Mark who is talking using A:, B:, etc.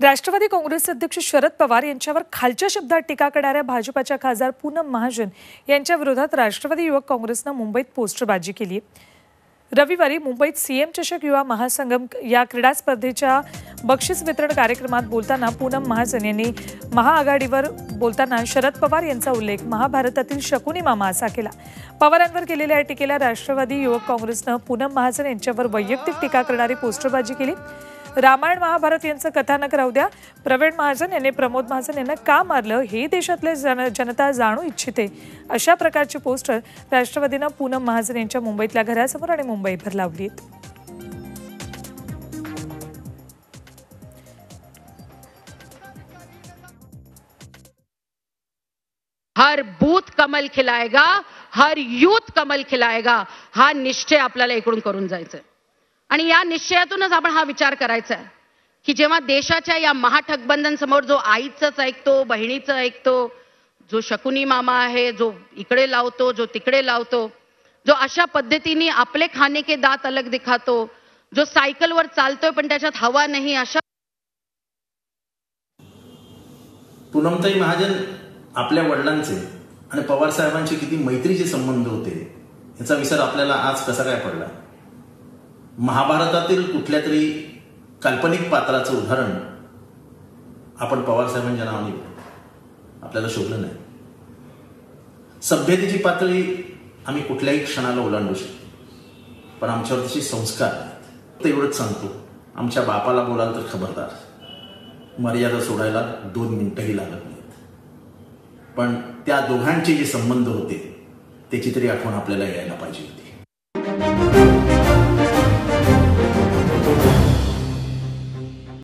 A: राष्ट्रवादी काँग्रेस अध्यक्ष शरद पवार यांच्यावर खालच्या शब्दात टीका करणाऱ्या भाजपाच्या खासदार पूनम महाजन यांच्या विरोधात राष्ट्रवादी युवक काँग्रेसनं मुंबईत पोस्टरबाजी केली रविवारी मुंबईत सीएम चषक युवा महासंगम या क्रीडा स्पर्धेच्या बक्षीस वितरण कार्यक्रमात बोलताना पूनम महाजन यांनी महाआघाडीवर बोलताना शरद पवार यांचा उल्लेख महाभारतातील शकुनी मामा असा केला. पवारांवर केलेल्या या टीकेला राष्ट्रवादी युवक काँग्रेसनं पूनम महाजन यांच्यावर वैयक्तिक टीका करणारी पोस्टरबाजी केली. रामायण महाभारत यांचं कथानक राहू द्या. प्रवीण महाजन यांनी प्रमोद महाजन यांना का मारलं हे देशातले जन जनता जाणू इच्छिते. अशा प्रकारची पोस्टर राष्ट्रवादीनं पूनम महाजन यांच्या मुंबईतल्या घरासमोर आणि मुंबईभर लावली
B: हर बूथ कमल खिलाएगा हर यूथ कमल खिलाएगा. हा निश्चय आपल्याला इकडून करून जायचा आहे. आणि या निश्चयातूनच आपण हा विचार करायचा आहे की जेव्हा देशाच्या या महाठगबंधनसमोर जो आईचंच ऐकतो बहिणीचं ऐकतो जो शकुनी मामा आहे जो इकडे लावतो जो तिकडे लावतो जो अशा पद्धतीने आपले खाने के दात अलग दिखातो जो सायकलवर चालतोय पण त्याच्यात हवा नाही अशा
C: पूनमताई महाजन आपल्या वडिलांचे आणि पवार साहेबांचे किती मैत्रीचे संबंध होते याचा विचार आपल्याला आज कसा काय पडला? महाभारतातील कुठल्या तरी काल्पनिक पात्राचं उदाहरण आपण पवार साहेबांच्या नावाने आपल्याला शोभलं नाही. सभ्यतेची पातळी आम्ही कुठल्याही क्षणाला ओलांडू शकतो पण आमच्यावर तशी संस्कार तेवढंच सांगतो. आमच्या बापाला बोलाल तर खबरदार. मर्यादा सोडायला दोन मिनिटंही लागत नाहीत. पण त्या दोघांचे जे संबंध होते त्याची तरी आठवण आपल्याला यायला पाहिजे होती.